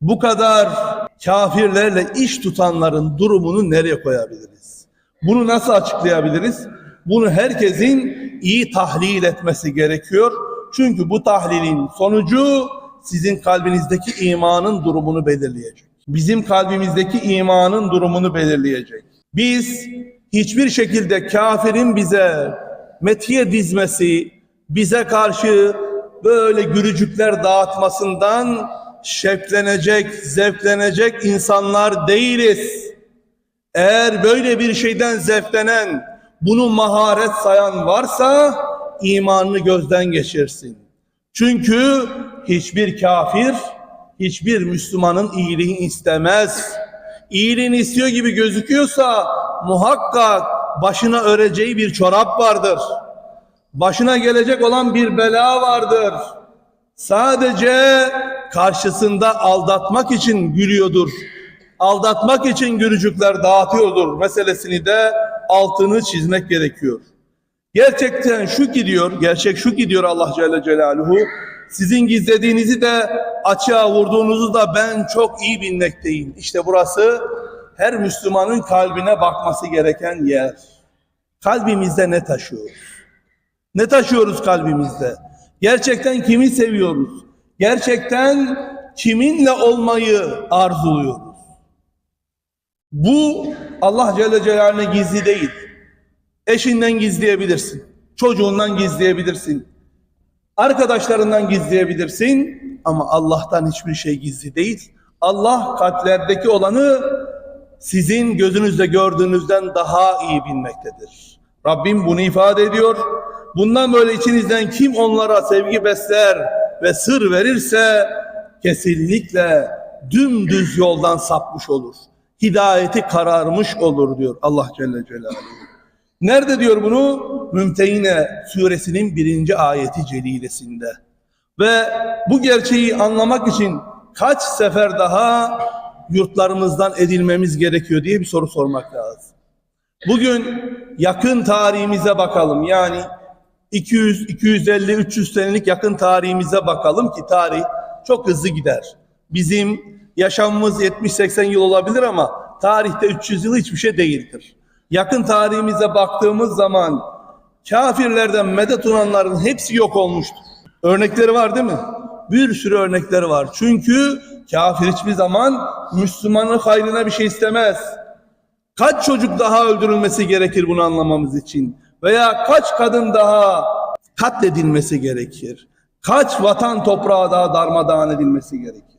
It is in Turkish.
bu kadar kafirlerle iş tutanların durumunu nereye koyabiliriz? Bunu nasıl açıklayabiliriz? Bunu herkesin iyi tahlil etmesi gerekiyor. Çünkü bu tahlilin sonucu sizin kalbinizdeki imanın durumunu belirleyecek. Bizim kalbimizdeki imanın durumunu belirleyecek. Biz hiçbir şekilde kafirin bize metiye dizmesi, bize karşı böyle gülücükler dağıtmasından şevklenecek, zevklenecek insanlar değiliz. Eğer böyle bir şeyden zevklenen, bunu maharet sayan varsa imanını gözden geçirsin. Çünkü hiçbir kafir, hiçbir Müslümanın iyiliğini istemez. İyiliğini istiyor gibi gözüküyorsa muhakkak başına öreceği bir çorap vardır. Başına gelecek olan bir bela vardır. Sadece karşısında aldatmak için gülüyordur. Aldatmak için gülücükler dağıtıyordur meselesini de altını çizmek gerekiyor. Gerçekten şu ki diyor, gerçek şu ki diyor Allah Celle Celaluhu, sizin gizlediğinizi de açığa vurduğunuzu da ben çok iyi bilmekteyim. İşte burası her Müslümanın kalbine bakması gereken yer. Kalbimizde ne taşıyoruz? Ne taşıyoruz kalbimizde? Gerçekten kimi seviyoruz? Gerçekten kiminle olmayı arzuluyoruz? Bu Allah Celle Celaluhu'na gizli değil. Eşinden gizleyebilirsin. Çocuğundan gizleyebilirsin. Arkadaşlarından gizleyebilirsin. Ama Allah'tan hiçbir şey gizli değil. Allah kalplerdeki olanı sizin gözünüzde gördüğünüzden daha iyi bilmektedir. Rabbim bunu ifade ediyor. Bundan böyle içinizden kim onlara sevgi besler ve sır verirse kesinlikle dümdüz yoldan sapmış olur. Hidayeti kararmış olur diyor Allah Celle Celaluhu. Nerede diyor bunu? Mümtehine suresinin birinci ayeti celilesinde. Ve bu gerçeği anlamak için kaç sefer daha yurtlarımızdan edilmemiz gerekiyor diye bir soru sormak lazım. Bugün yakın tarihimize bakalım. Yani 200, 250, 300 senelik yakın tarihimize bakalım ki tarih çok hızlı gider. Bizim yaşamımız 70-80 yıl olabilir ama tarihte 300 yıl hiçbir şey değildir. Yakın tarihimize baktığımız zaman kafirlerden medet umanların hepsi yok olmuştur. Örnekleri var değil mi? Bir sürü örnekleri var. Çünkü kafir hiçbir zaman Müslümanın hayrına bir şey istemez. Kaç çocuk daha öldürülmesi gerekir bunu anlamamız için? Veya kaç kadın daha katledilmesi gerekir? Kaç vatan toprağı daha darmadağın edilmesi gerekir?